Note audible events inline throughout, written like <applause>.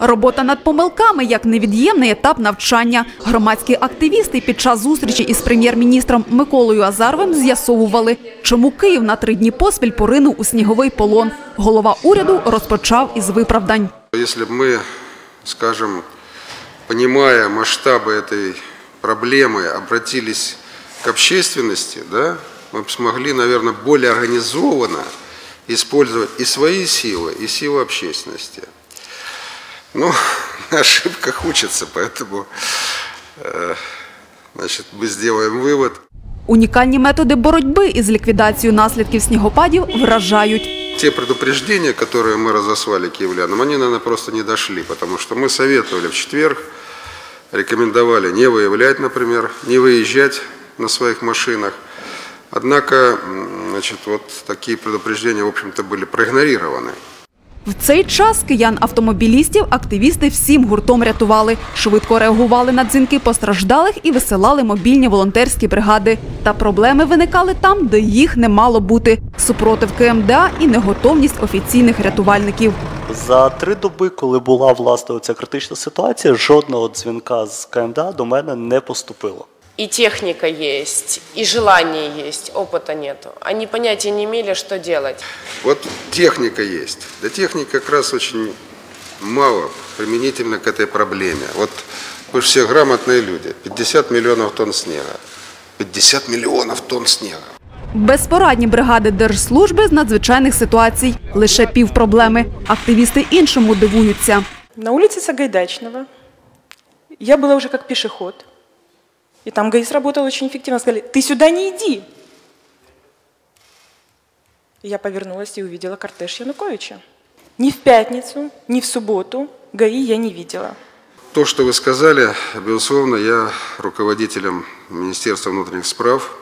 Робота над помилками як невід'ємний етап навчання. Громадські активісти під час зустрічі із прем'єр-міністром Миколою Азаровим з'ясовували, чому Київ на три дні поспіль поринув у сніговий полон. Голова уряду розпочав із виправдань. Если бы мы, скажем, понимая масштабы этой проблемы, обратились к общественности, да, мы бы смогли, наверное, более организованно использовать и свои силы, и силы общественности. Ну, <laughs> на ошибках учатся, поэтому э, значит, мы сделаем вывод. Унікальні методи боротьби із ліквідацією наслідків снігопадів вражають. Те предупреждения, которые мы разослали киевлянам, они, наверное, просто не дошли, потому что мы советовали в четверг, рекомендовали не выявлять, например, не выезжать на своих машинах. Однако, м, значит, вот такие предупреждения, в общем-то, были проигнорированы. В цей час киян-автомобілістів активісти всім гуртом рятували, швидко реагували на дзвінки постраждалих і висилали мобільні волонтерські бригади. Та проблеми виникали там, де їх не мало бути: супротив КМДА і неготовність офіційних рятувальників. За три доби, коли була власне ця критична ситуація, жодного дзвінка з КМДА до мене не поступило И техника есть, и желание есть, опыта нету. Они понятия не имели, что делать. Вот техника есть. Да техники как раз очень мало применительно к этой проблеме. Вот вы же все грамотные люди. 50 миллионов тонн снега. 50 миллионов тонн снега. Безпорадні бригади держслужби з надзвичайних ситуацій лише пів проблеми. Активісти іншому дивуються. На улице Сагайдачного я была уже как пешеход. И там ГАИ сработал очень эффективно. Сказали, ты сюда не иди. И Я повернулась и увидела кортеж Януковича. Ни в пятницу, ни в субботу ГАИ я не видела. То, что вы сказали, безусловно, я руководителем Министерства внутренних справ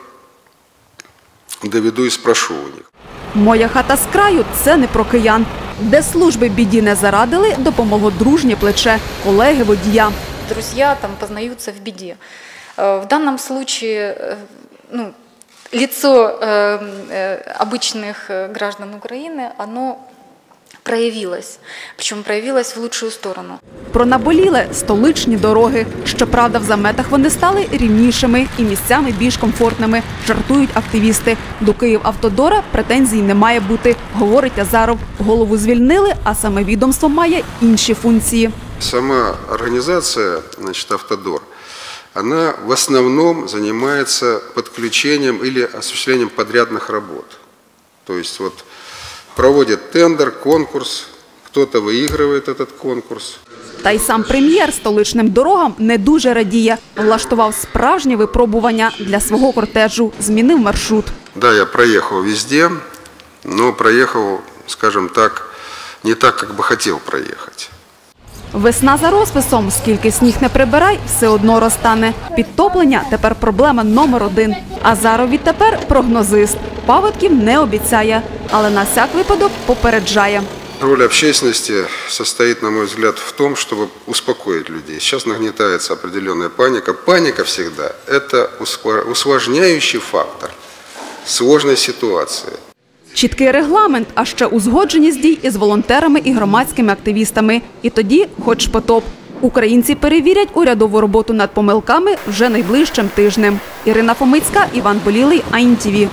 доведу и спрошу у них. Моя хата з краю це не про киян. Де служби біді не зарадили, допомогло дружнє плече колеги водія. друзья там познаются в беде. Э, В данном случае э, ну, лицо э, э, обычных э, граждан Украины, оно проявилось, причем проявилось в лучшую сторону. Про наболіле столичні дороги. Щоправда, в заметах вони стали рівнішими і місцями більш комфортними. Жартують активісти. До Київавтодора претензій не має бути, говорить Азаров. Голову звільнили, а саме відомство має інші функції. Сама организация, значит, Автодор, она в основном занимается подключением или осуществлением подрядных работ. То есть вот проводит тендер, конкурс, кто-то выигрывает этот конкурс. Та й сам прем'єр столичним дорогам не дуже радіє. Влаштував справжнє випробування для свого кортежу. Змінив маршрут. Да, я проехал везде, но проехал, скажем так, не так, как бы хотел проехать. Весна за розписом. Скільки сніг не прибирай, все одно розтане. Підтоплення тепер проблема номер один. Азаров відтепер прогнозист. Паводків не обіцяє, але на всяк випадок попереджає. Роль общественности состоит, на мой взгляд, в том, чтобы успокоить людей. Сейчас нагнетается определенная паника. Паника всегда – это усложняющий фактор сложной ситуации. Чіткий регламент, а ще узгодженість дій із волонтерами і громадськими активістами. І тоді, хоч потоп. Українці перевірять урядову роботу над помилками вже найближчим тижнем. Ірина Фомицька, Іван Болілий, АІНТІВІ.